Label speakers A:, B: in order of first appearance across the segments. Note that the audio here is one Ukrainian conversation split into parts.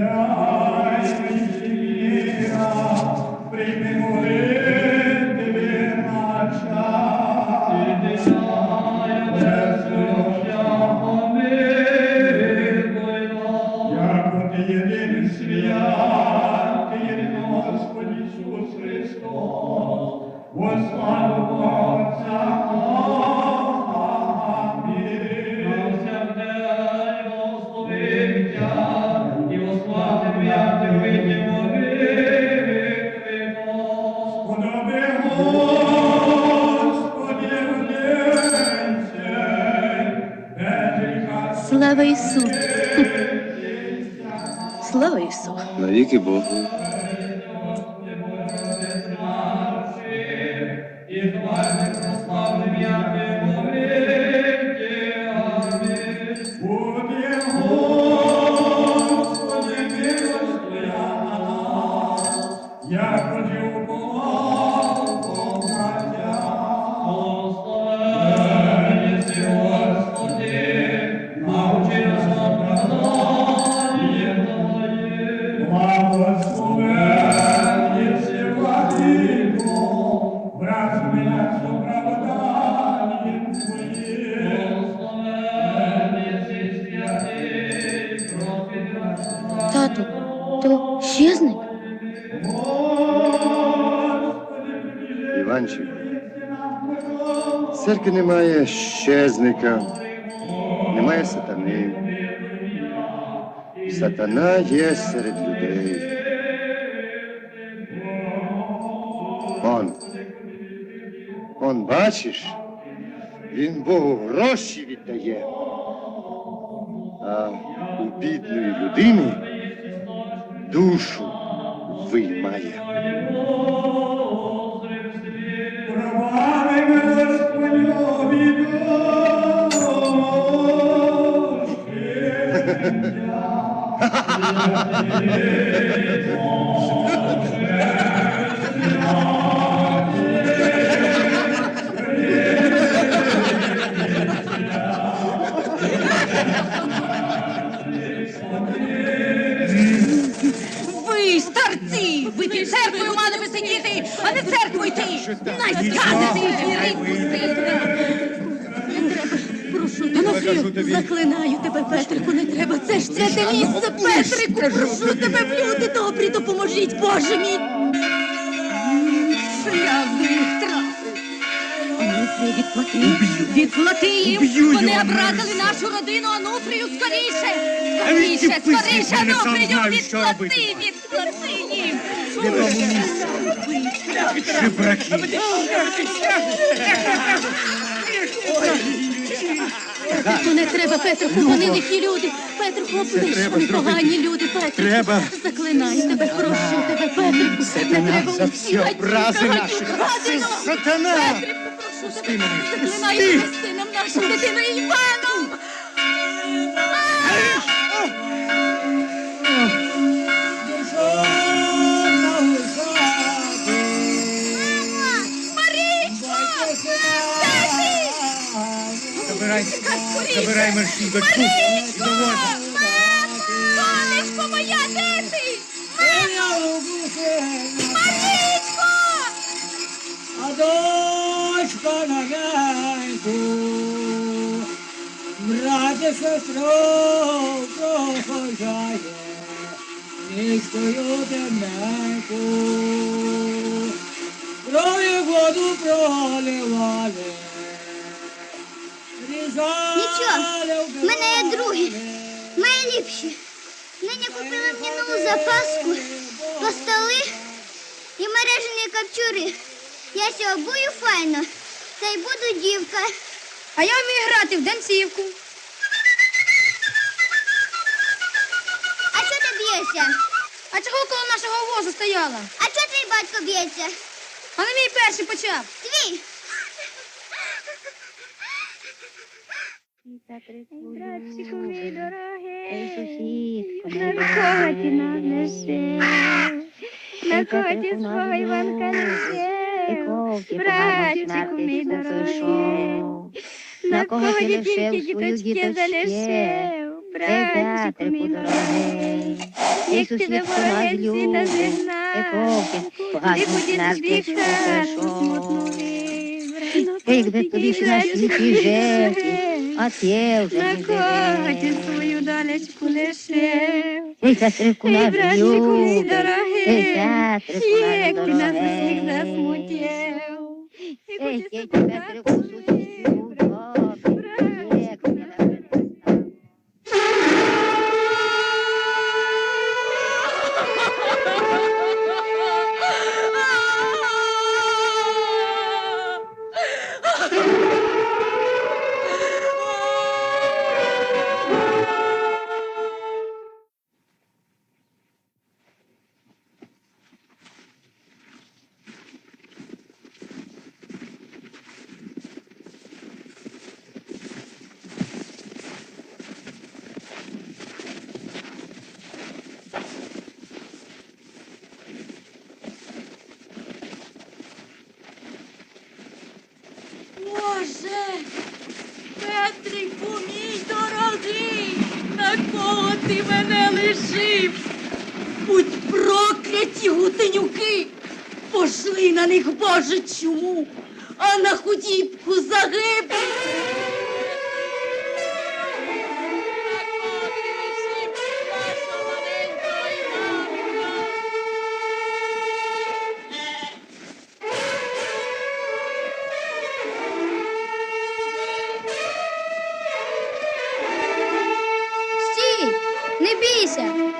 A: Яко
B: Слава Ісу! Слава Ісу!
C: Навіки Богу.
A: Буде,
B: Тату, то щезник?
C: Іванчик. В церкві немає щезника, немає сатани. Сатана є серед людей. Он. Он, бачиш, він Богу гроші віддає. А у бідної людини душу виймає.
A: Провали
D: сидіти, а не церкву йти! Найсказаний звірить
B: Прошу тебе, заклинаю тебе, Петрику, не треба. Це ж святе місце, Петрику, прошу тебе, люди добрі, допоможіть, Боже мій. Відплати.
D: Відплати їм! Вони образили нашу родину, Ануфрію, скоріше! Скоріше, скоріше, Ануфрію, відплати! Відплати їм!
B: Ну не треба, Петрику, вони лихі люди. Петрику, облиш, вони погані люди, Петрику.
C: Треба.
B: Заклинаю тебе, прошу тебе, Петрику. Не треба
C: за всі образи наші. Це сатана.
B: Петрику, прошу тебе, заклинаю тебе сином нашим дитиною Іваном.
E: Забирай, забирай мерщій дочку.
D: Марічко! Сонечко моя, де ти? Марічко!
E: А дочка на ганку, брате сестру прохожає, низькою темненьку, крові воду проливали.
F: Нічого, в мене є другі, найліпші. Нині купили мені нову запаску, постоли і мережені капчури. Я ся обую файно, та й буду дівка.
D: А я вмію грати в денцівку.
F: А що ти б'єшся?
D: А чого коло нашого возу стояла?
F: А що твій батько б'ється?
D: А не мій перший почав.
F: Твій.
G: Братчику мій дорогий, на кого ти нас несеш? На кого ти свого Іванка несеш? Братчику мій дорогий, на кого ти тільки діточки залишив? Братчику мій дорогий. Як тебе вороги всі та зігнав, куди подіти свій хату смутну
H: Якби тобі ж на світі жити, а ти вже
G: На
H: не
G: коті
H: живеш.
G: свою долечку лишив.
H: Ей, сестрику
G: Ей,
H: наш
G: братчику мій
H: любий,
G: дорогий,
H: ей, сестрику
G: як
H: наш
G: ти нас усіх
H: дорогий.
G: засмутив. І
H: Ей,
G: хоч
B: на кого ти мене лишив? Будь прокляті гутенюки, пошли на них, Боже, чому, а на худібку загиб.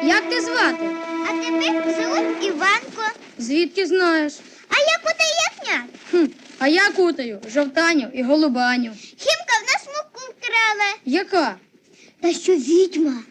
F: Як ти звати? А тебе звуть Іванко.
B: Звідки знаєш?
F: А я кутаєтня.
B: Хм, а я кутаю жовтаню і голубаню.
F: Хімка в нас муку вкрала.
B: Яка?
F: Та що відьма?